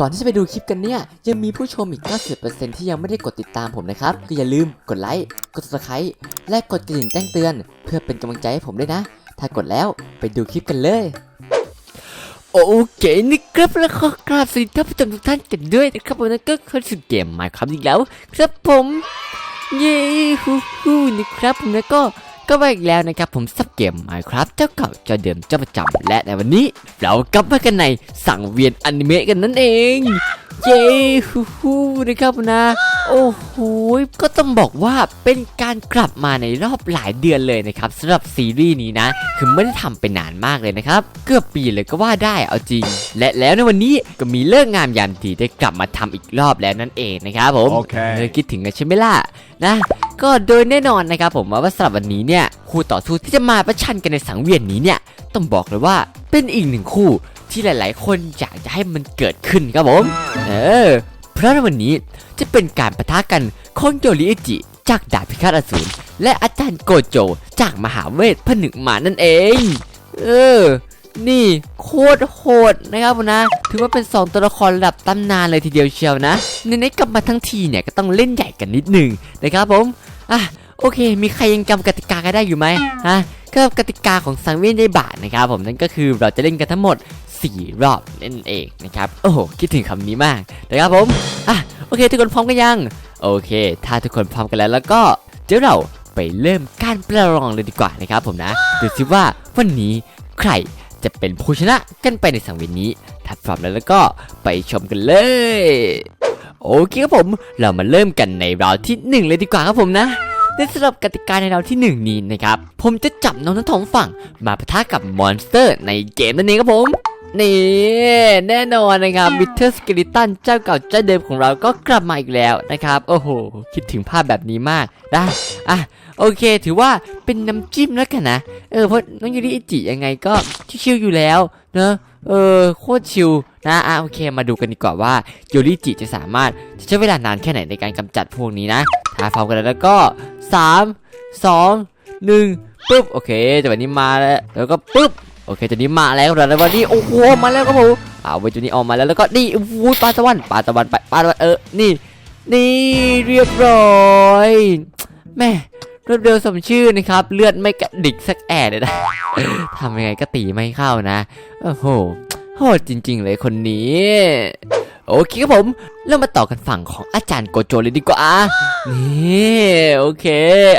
ก่อนที่จะไปดูคลิปกันเนี่ย ยังมีผู้ชมอีก 90%ที่ยังไม่ได้กดติดตามผมนะครับ ก็อย่าลืมกดไลค์ กด subscribe และกดกระดิ่งแจ้งเตือน เพื่อเป็นกำลังใจให้ผมด้วยนะ ถ้ากดแล้วไปดูคลิปกันเลย โอเคนะครับแล้วขอกราบสวัสดีท่านผู้ชมทุกท่านกันด้วยนะครับผมนั่นก็คือสุดเกมมาครับอีกแล้ว ครับผม เย้ฮู้ฮู้นะครับผมแล้วก็ ก็มาอีกแล้วนะครับผมสับเกม Minecraft เจ้าเก่าเจ้าเดิมเจ้าประจำและในวันนี้ เรากลับมากันในสังเวียนอนิเมะกันนั่นเองเย้ฮู้ฮู้นะครับนะ โอ้โหก็ต้องบอกว่าเป็นการกลับมาในรอบหลายเดือนเลยนะครับสำหรับซีรีส์นี้นะ คือไม่ได้ทำไปนานมากเลยนะครับ เกือบปีเลยก็ว่าได้เอาจริง และแล้วในวันนี้ก็มีเลิกงามยามดีได้กลับมาทำอีกรอบแล้วนั่นเองนะครับผมโอเคเออคิดถึงกันใช่ไหมล่ะนะ ก็โดยแน่นอนนะครับผมว่าสำหรับวันนี้เนี่ยคู่ต่อสู้ที่จะมาประชันกันในสังเวียนนี้เนี่ยต้องบอกเลยว่าเป็นอีกหนึ่งคู่ที่หลาย ๆ คนอยากจะให้มันเกิดขึ้นครับผมเออเพราะในวันนี้จะเป็นการประทะกันของโยริอิจิจากดาบพิฆาตอสูรและอาจารย์โกโจจากมหาเวทผนึกมานั่นเอง เออ นี่โคตรโหดนะครับผมนะ ถือว่าเป็น 2 ตัวละครระดับตำนานเลยทีเดียวเชียวนะในนี้กลับมาทั้งทีเนี่ยก็ต้องเล่นใหญ่กันนิดหนึ่งนะครับผมอะโอเค มีใครยังจำกติกากันได้อยู่ไหมฮะก็กติกาของสังเวียนได้บาทนะครับผมนั่นก็คือเราจะเล่นกันทั้งหมด 4 รอบนั่นเองนะครับโอ้โหคิดถึงคำนี้มากนะครับผมอะโอเค ทุกคนพร้อมกันยังโอเค ถ้าทุกคนพร้อมกันแล้วแล้วก็เดี๋ยวเราไปเริ่มการประลองเลยดีกว่านะครับผมนะดูสิว่าวันนี้ใคร จะเป็นผู้ชนะกันไปในสังเวียนนี้ถ้าพร้อมแล้วแล้วก็ไปชมกันเลย โอเคครับผมเรามาเริ่มกันในราวที่หนึ่งเลยดีกว่าครับผมนะในสำหรับกติกาในราวที่หนึ่งนี้นะครับ ผมจะจับน้องทั้งสองฝั่ง มาปะทะกับมอนสเตอร์ในเกมนั่นเองครับผม นี่แน่นอนนะครับวิเทอร์สเกลิตันเจ้าเก่าเจ้าเดิมของเราก็กลับมาอีกแล้วนะครับ โอ้โห คิดถึงภาพแบบนี้มากนะอะโอเค ถือว่าเป็นน้ำจิ้มแล้วกันนะ เออเพราะน้องยูริอิจิยังไงก็ชิวๆอยู่แล้วเนอะเออโคตรชิวนะอะโอเค มาดูกันดีกว่าว่ายูริจิจะสามารถจะใช้เวลานานแค่ไหนในการกำจัดพวกนี้นะถ้าพร้อมกันแล้วก็3 2 1ปุ๊บโอเคจังหวะนี้มาแล้วแล้วก็ปุ๊บ โอเคตัวนี้มาแล้วครับแล้ววันนี้โอ้โหมาแล้วครับผมเอาไว้ตัวนี้ออกมาแล้วแล้วก็นี่โอ้โหปลาตะวันปลาตะวันไปปลาตะวันเออนี่ นี่เรียบร้อยแม่รวดเร็วสมชื่อนะครับ เลือดไม่กระดิกสักแอะเลยนะทำยังไงก็ตีไม่เข้านะโอ้โหโหดจริง ๆ เลยคนนี้ โอเคครับผม เรามาต่อกันฝั่งของอาจารย์โกโจเลยดีกว่านี่โอเค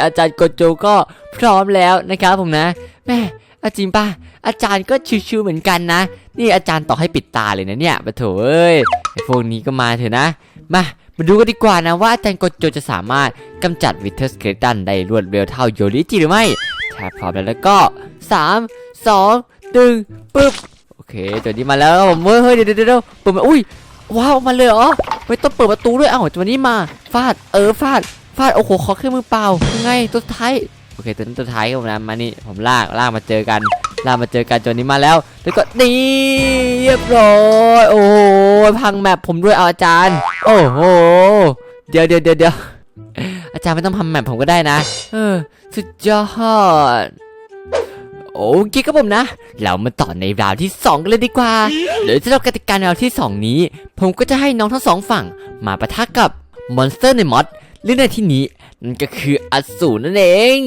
อาจารย์โกโจก็พร้อมแล้วนะครับผมนะแม่อาจริงป่ะ อาจารย์ก็ชิวๆเหมือนกันนะ นี่อาจารย์ต่อให้ปิดตาเลยนะเนี่ยปะโถเอ้ยไอพวกนี้ก็มาเถอะนะ มามาดูกันดีกว่านะว่าอาจารย์โกโจจะสามารถกำจัดวิเทอร์สเกตันได้รวดเร็วเท่าโยริจิหรือไม่ถ้าพร้อมแล้วแล้วก็3 2 1ปึ๊บโอเคตัวนี้มาแล้วผมเฮ้ยเดี๋ยวเดี๋ยวเดี๋ยวเปิดมาอุ้ยว้าวมาเลยเหรอไม่ต้องเปิดประตูด้วยเอ้าตัวนี้มาฟาดเออฟาดฟาดโอ้โหขอแค่มือเปล่ายังไงตัวท้ายโอเคตัวนี้ตัวท้ายครับผมนะมานี่ผมลากลากมาเจอกัน ลามาเจอกันตัวนี้มาแล้วแล้วก็นี่เรียบร้อยโอ้พังแมปผมด้วยเอาอาจารย์ โอ้โหเดี๋ยวเดี๋ยวเดี๋ยวเดี๋ยวอาจารย์ไม่ต้องทำแมปผมก็ได้นะ เออ สุดยอดโอเคครับผมนะ เรามาต่อในราวที่ 2 กันเลยดีกว่าโดยสำหรับกติกาในราวที่ 2 นี้ ผมก็จะให้น้องทั้งสองฝั่ง มาปะทะกับมอนสเตอร์ในมอดหรือในที่นี้ันก็คืออสูรนั่นเอง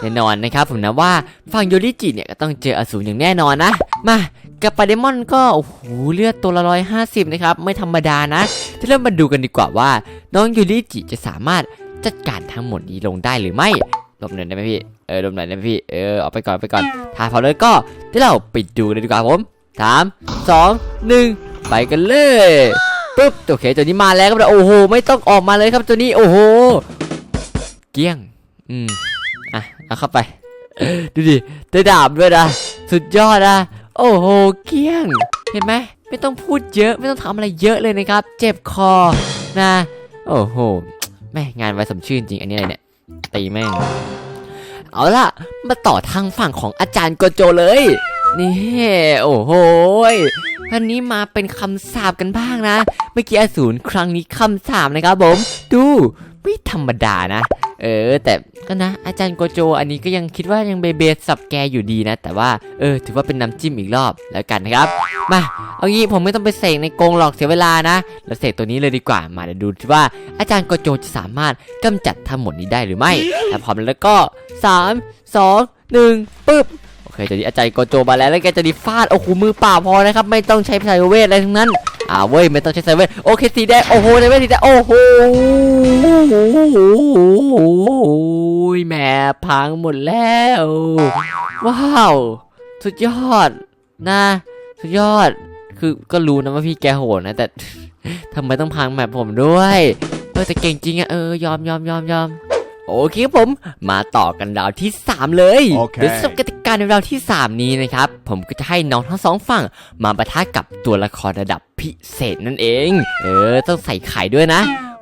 แน่นอนนะครับผมนะว่าฝั่งโยริจิเนี่ยก็ต้องเจออสูรอย่างแน่นอนนะมากับปาเดมอนก็โอ้โหเลือดตัวละร้อยห้าสิบนะครับไม่ธรรมดานะจะเริ่มมาดูกันดีกว่าว่า น้องโยริจิจะสามารถจัดการทั้งหมดนี้ลงได้หรือไม่ลบหน่อยได้ไหมพี่เออลบหน่อยได้ไหมพี่เออเอาไปก่อนไปก่อนถ้าพร้อมแล้วก็เดี๋ยวเราไปดูเลยดีกว่าผมสามสองหนึ่งไปกันเลย ปุ๊บโอเคตัวนี้มาแล้วครับโอ้โห ไม่ต้องออกมาเลยครับตัวนี้โอ้โห เกี้ยง อืมอะเอาเข้าไปดูดิได้ดาบด้วยนะสุดยอดนะโอ้โหเกี้ยง เห็นไหมไม่ต้องพูดเยอะไม่ต้องทำอะไรเยอะเลยนะครับ เจ็บคอนะโอ้โหแม่งานไว้สมชื่อจริงอันนี้อะไรเนี่ยตีแม่งเอาล่ะ มาต่อทางฝั่งของอาจารย์โกโจเลย นี่โอ้โหอันนี้มาเป็นคำสาบกันบ้างนะ เมื่อกี้อสูรครั้งนี้คำสาบนะครับผม ดูไม่ธรรมดานะ เออ แต่ก็นะ อาจารย์โกโจ อันนี้ก็ยังคิดว่ายังเบเบสับแกอยู่ดีนะ แต่ว่าเออ ถือว่าเป็นน้ำจิ้มอีกรอบแล้วกันนะครับ มาเอางี้ผมไม่ต้องไปเสกในกรงหรอกเสียเวลานะเราเสกตัวนี้เลยดีกว่ามาเดี๋ยวดูว่าอาจารย์โกโจจะสามารถกำจัดทั้งหมดนี้ได้หรือไม่ถ้าพร้อมแล้วก็ 3 2 1ปึ๊บ คตอนนี้อาจารย์โกโจมาแล้วแล้วแกจะดีฟาดโอ้โหมือเปล่าพอนะครับไม่ต้องใช้ไซเวทอะไรทั้งนั้นอ่าเว้ยไม่ต้องใช้ไซเวทโอเคสีแดงโอ้โหไซเวทสีแดงโอ้โหแหมพังหมดแล้ว ว้าว สุดยอดนะ สุดยอด คือก็รู้นะว่าพี่แกโหดนะ แต่ทำไมต้องพังแบบผมด้วยเออแต่เก่งจริงอะเออยอมยอมยอมยอม โอเคครับผม มาต่อกันราวที่ 3 เลยโอเคโดยสำหรับกติกาในราวที่ 3 นี้นะครับ ผมก็จะให้น้องทั้งสองฝั่ง มาปะทะกับตัวละครระดับพิเศษนั่นเอง เออ ต้องใส่ไข่ด้วยนะ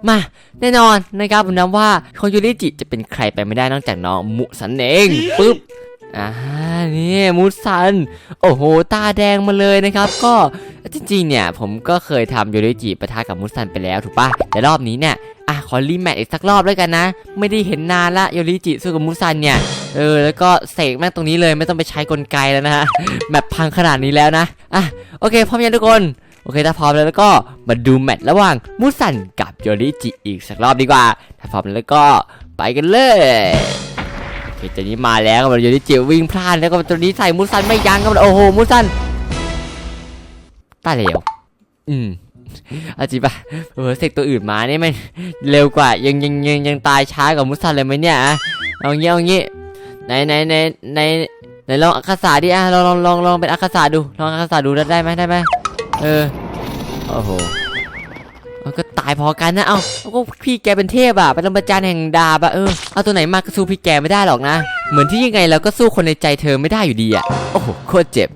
มาแน่นอนนะครับผมนะว่าโคยูริจิจะเป็นใครไปไม่ได้นอกจากน้องมุสันเองปึ๊บ อ่านี่มุสัน โอ้โห ตาแดงมาเลยนะครับ ก็จริงๆ เนี่ย ผมก็เคยทำโยริจิปะทะกับมุสันไปแล้วถูกปะแต่รอบนี้เนี่ยอะขอรีแมทอีกสักรอบด้วยกันนะ ไม่ได้เห็นนานละโยริจิสู้กับมุสันเนี่ยเออแล้วก็เสกแม่งตรงนี้เลยไม่ต้องไปใช้กลไกแล้วนะฮะแมปพังขนาดนี้แล้วนะอะโอเคพร้อมยังทุกคนโอเคถ้าพร้อมแล้วแล้วก็มาดูแมตช์ระหว่างมุสันกับโยริจิอีกสักรอบดีกว่า ถ้าพร้อมแล้วก็ไปกันเลย เคตัวนี้มาแล้วครับมันอยู่ที่จิ๋ววิ่งพลาดแล้วก็ตัวนี้ใส่มุสันไม่ยั้งครับโอ้โหมุสันตายแล้วอืมอาจริงปะเออเสกตัวอื่นมาเนี่ยมันเร็วกว่ายังยังยังยังตายช้ากว่ามุสันเลยไหมเนี่ยอะเอางี้เอางี้ในในในในในลองอักษาดิอะลองลองลองลองเป็นอักษาดูลองอักษาดูได้ไหมได้ไหมเออโอ้โห เอาก็ตายพอกันนะ เอาเอาก็พี่แกเป็นเทพอะเป็นลำบาจารย์แห่งดาบอะเออ เอาตัวไหนมาก็สู้พี่แกไม่ได้หรอกนะ เหมือนที่ยังไงเราก็สู้คนในใจเธอไม่ได้อยู่ดีอะโอ้โห โคตรเจ็บ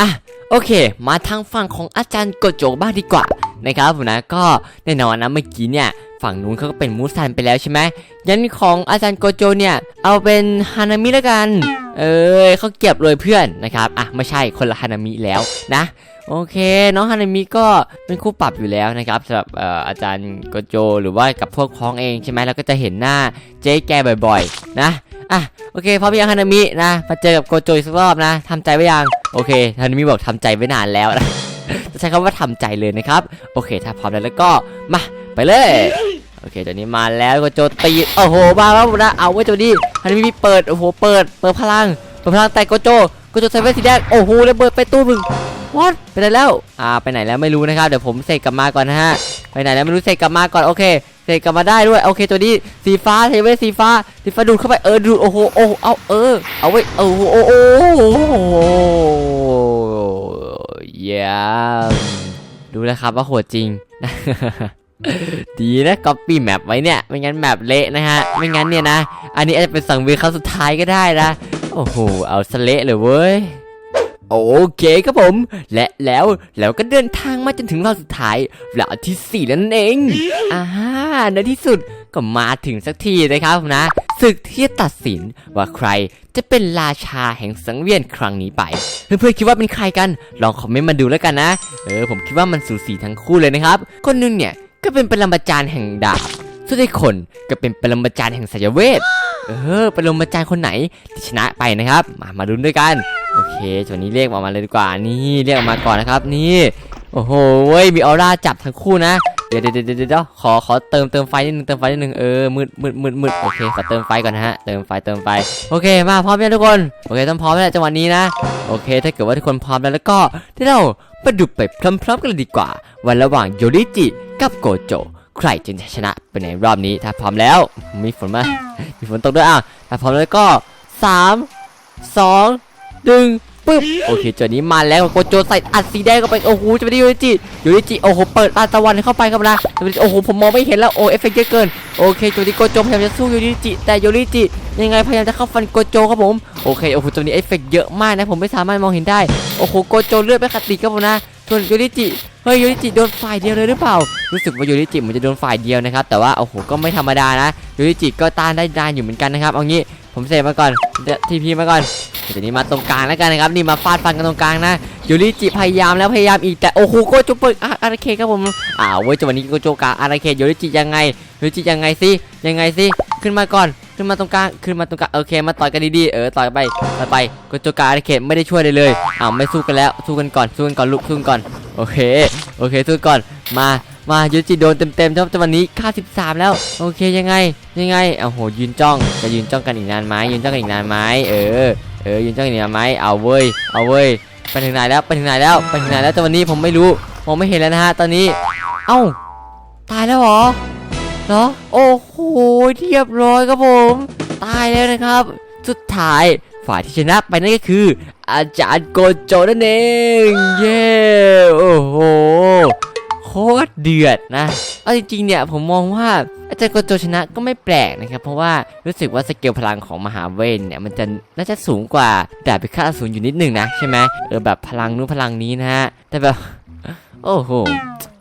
อะ โอเค มาทางฝั่งของอาจารย์กดโจบ้างดีกว่า นะครับผมนะก็แน่นอนนะเมื่อกี้เนี่ยฝั่งนู้นเขาก็เป็นมูซันไปแล้วใช่ไหมยันของอาจารย์โกโจเนี่ยเอาเป็นฮานามิแล้วกัน เออเขาเก็บเลยเพื่อนนะครับอะไม่ใช่คนละฮานามิแล้วนะโอเคน้องฮานามิก็เป็นคู่ปรับอยู่แล้วนะครับสำหรับอออาจารย์โกโจ หรือว่ากับพวกพ้องเองใช่ไหมเราก็จะเห็นหน้าเจ๊แกบ่อยๆ นะอะโอเคพร้อมยังฮานามินะมาเจอกับโกโจอีกสักรอบนะทำใจไว้ยังโอเคฮานามิบอกทำใจไว้นานแล้วนะ จะใช้คำว่าทำใจเลยนะครับ โอเค ถ้าพร้อมแล้วแล้วก็มาไปเลยโอเคตัวนี้มาแล้วโกโจตีโอ้โหมาแล้วนะเอาไว้ตัวนี้ฮานามิเปิดโอ้โหเปิดเปิดพลังเปิดพลังแต่โกโจโกโจใส่แว่นสีแดงโอ้โหแล้วเบิดไปตู้มึงวอดไปไหนแล้วอ่าไปไหนแล้วไม่รู้นะครับเดี๋ยวผมเสกกลับมาก่อนนะฮะไปไหนแล้วไม่รู้เสกกลับมาก่อนโอเคเสกกลับมาได้ด้วยโอเคตัวนี้สีฟ้าเทเวสีฟ้าสีฟ้าดูดเข้าไปเออดูดโอ้โหโอ้เอาเออเอาไว้โอ้โหโอ้โหโอ้โห เยี่ยมดูแล้วครับว่าโหดจริง ดีนะก๊อปปี้แมปไว้เนี่ย ไม่งั้นแมปเละนะฮะ ไม่งั้นเนี่ยนะ อันนี้อาจจะเป็นสังเวียนครั้งสุดท้ายก็ได้นะ โอ้โห เอาสเละเลยเว้ยโอเคครับผม และแล้วเราก็เดินทางมาจนถึงรอบสุดท้ายรอบที่4แล้วนั่นเอง อ่าในที่สุดก็มาถึงสักทีนะครับผมนะ ศึกที่ตัดสินว่าใครจะเป็นราชาแห่งสังเวียนครั้งนี้ไป เพื่อนๆคิดว่าเป็นใครกัน ลองคอมเมนต์มาดูแล้วกันนะ เออผมคิดว่ามันสูสีทั้งคู่เลยนะครับ คนหนึงเนี่ยก็เป็นปรมาจารย์แห่งดาบ ส่วนอีกคนก็เป็นปรมาจารย์แห่งสายเวท เออปรมาจารย์คนไหนที่ชนะไปนะครับ มามาดูด้วยกัน โอเคส่วนนี้เรียกออกมาเลยดีกว่า นี่เรียกออกมาก่อนนะครับ นี่ โอ้โหเว้ยมีออร่าจับทั้งคู่นะเดี๋ยวเดี๋ยวเดี๋ยวเดี๋ยวขอขอเติมเติมไฟนิดนึงเติมไฟนิดนึงเออมืดมืดมืดมืดโอเคขอเติมไฟก่อนนะฮะเติมไฟเติมไฟโอเคมาพร้อมยังทุกคนโอเคต้องพร้อมแล้วจังหวะนี้นะโอเค ถ้าเกิดว่าทุกคนพร้อมแล้วแล้วก็ที่เราไปดูไปพร้อมๆกันเลยดีกว่า วันระหว่างโยริจิกับโกโจ ใครจะชนะไปในรอบนี้ถ้าพร้อมแล้วมีฝนมามีฝนตกด้วยอะถ้าพร้อมแล้วก็สามสองหนึ่ง ปึ๊บโอเคเจอนี้มาแล้วโกโจใส่อัดสีแดงเข้าไปโอ้โหจะไปดีโยริจิโยริจิโอ้โหเปิดตาตะวันเข้าไปครับนะโอ้โหผมมองไม่เห็นแล้วโอ้เอฟเฟกต์เยอะเกินโอเคจอนี้โกโจพยายามจะสู้โยริจิแต่โยริจิยังไงพยายามจะเข้าฟันโกโจครับผมโอเคโอ้โหตัวนี้เอฟเฟกต์เยอะมากนะผมไม่สามารถมองเห็นได้โอ้โหโกโจเลือดไม่ขาดติครับผมนะส่วนโยริจิเฮ้ยโยริจิโดนฝ่ายเดียวเลยหรือเปล่า รู้สึกว่าโยริจิเหมันจะโดนฝ่ายเดียวนะครับแต่ว่าโอ้โหก็ไม่ธรรมดานะโยริจิก็ต้านได้นานอยู่เหมือนกันนะครับเอางี้ ผมเซฟมาก่อนทีพีมาก่อนเดี๋ยวนี้มาตรงกลางแล้วกันนะครับนี่มาฟาดฟันกันตรงกลางนะโยริจิพยายามแล้วพยายามอีกแต่โอ้โหโกโจเปิดอะอาราเคครับผมอ้าวเว้ยจังหวะนี้โกโจกลางอาราเคโยริจิยังไงโยริจิยังไงสิยังไงสิขึ้นมาก่อนขึ้นมาตรงกลางขึ้นมาตรงกลางโอเคมาต่อยกันดีๆเออต่อยไปต่อยไปโกโจกาอาเขตไม่ได้ช่วยเลยเลยอ้าวไม่สู้กันแล้วสู้กันก่อนสู้กันก่อนลุกสู้กันก่อนโอเคโอเคสู้ก่อนมา มายูจิโดนเต็มๆครับแต่วันนี้ค่า 13 แล้ว โอเคยังไงยังไงโอ้โหยืนจ้องจะยืนจ้องกันอีกนานไหมยืนจ้องกันอีกนานไหมเออเออยืนจ้องกันอีกนานไหมเอาเว้ยเอาเว้ยไปถึงไหนแล้วไปถึงไหนแล้วไปถึงไหนแล้วแต่วันนี้ผมไม่รู้มองไม่เห็นแล้วนะฮะตอนนี้ เอ้าตายแล้วเหรอเหรอโอ้โหเรียบร้อยครับผม ตายแล้วนะครับ สุดท้ายฝ่ายที่ชนะไปนั่นก็คือ อาจารย์โกโจนั่นเอง เย้โอ้โห ตรเดือดนะ เอาจริงๆเนี่ยผมมองว่าอาจารย์โกโจชนะก็ไม่แปลกนะครับ เพราะว่ารู้สึกว่าสเกลพลังของมหาเวนเนี่ยมันจะน่าจะสูงกว่าดาบพิฆาตอสูรอยู่นิดนึงนะใช่ไหมเออแบบพลังนู้นพลังนี้นะฮะแต่แบบโอ้โห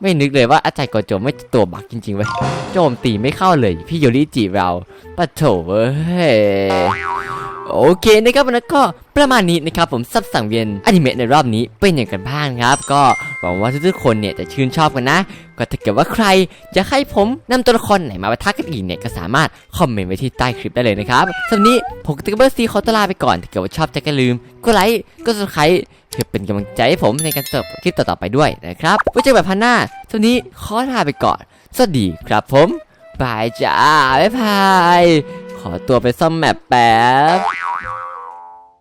ไม่นึกเลยว่าอาจารย์โกโจไม่ตัวบักจริงๆเว้ยโจมตีไม่เข้าเลย พี่โยริจีเราปะโถเว้ย โอเคนะครับนนั้นก็ประมาณนี้นะครับผมซับสังเวียนอนิเมะในรอบนี้เป็นอย่างกันบ้างครับ ก็หวังว่าทุกๆคนเนี่ยจะชื่นชอบกันนะ ก็ถ้าเกิดว่าใครจะให้ผมนำตัวละครไหนมาประทะกันอีกเนี่ยก็สามารถคอมเมนต์ไว้ที่ใต้คลิปได้เลยนะครับสำหรับวันนี้ผมกับติ๊กเบอร์ซีขอตลาไปก่อนถ้าเกิดว่าชอบจะก็ลืมกดไลค์กดซับสไครต์เพื่อเป็นกำลังใจให้ผมในการเสิร์ฟคลิปต่อๆไปด้วยนะครับไว้เจอกันแบบพันหน้าสำหรับวันนี้ขอลาไปก่อน สวัสดีครับผมบายจ้าบ๊ายบาย ขอตัวไปซ่อมแมปแป๊บ